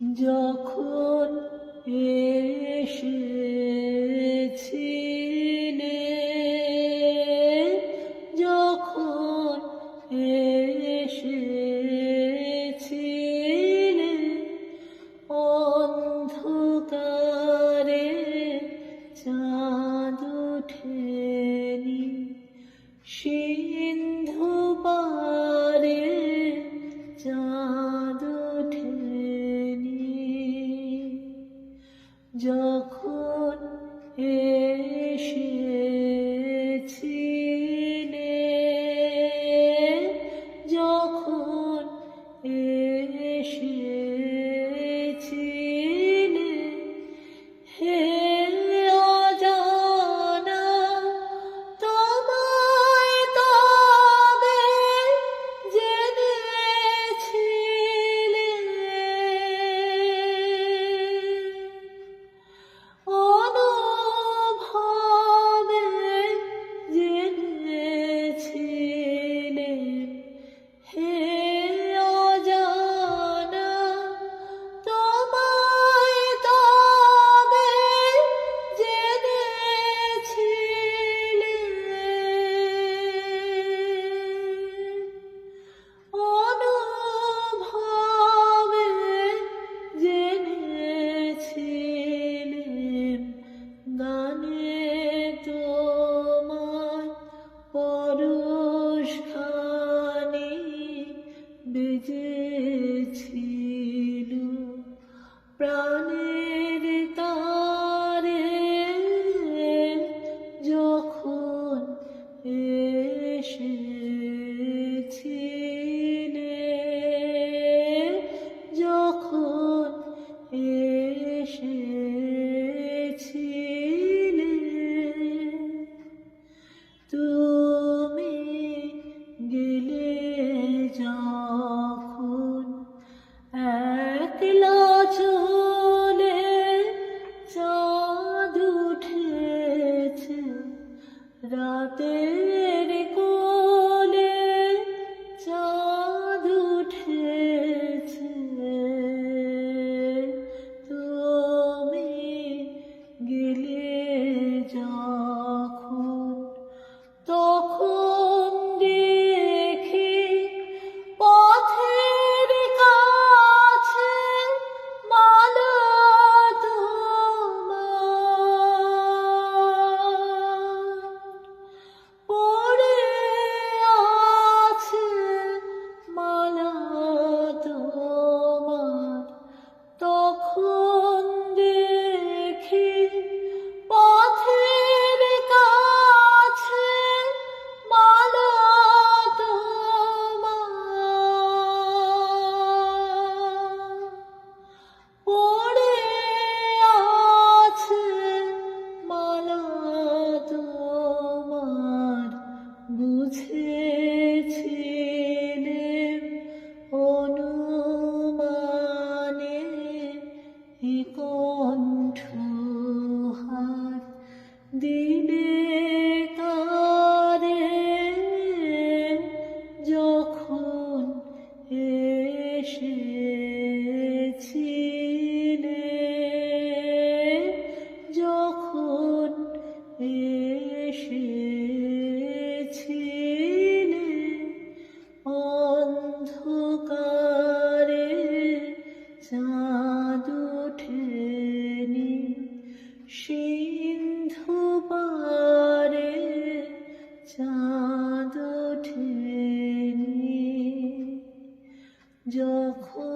যখন এসেছিলে যখন এসেছিলে অন্ধকার Running. রাতের Dine. 就哭。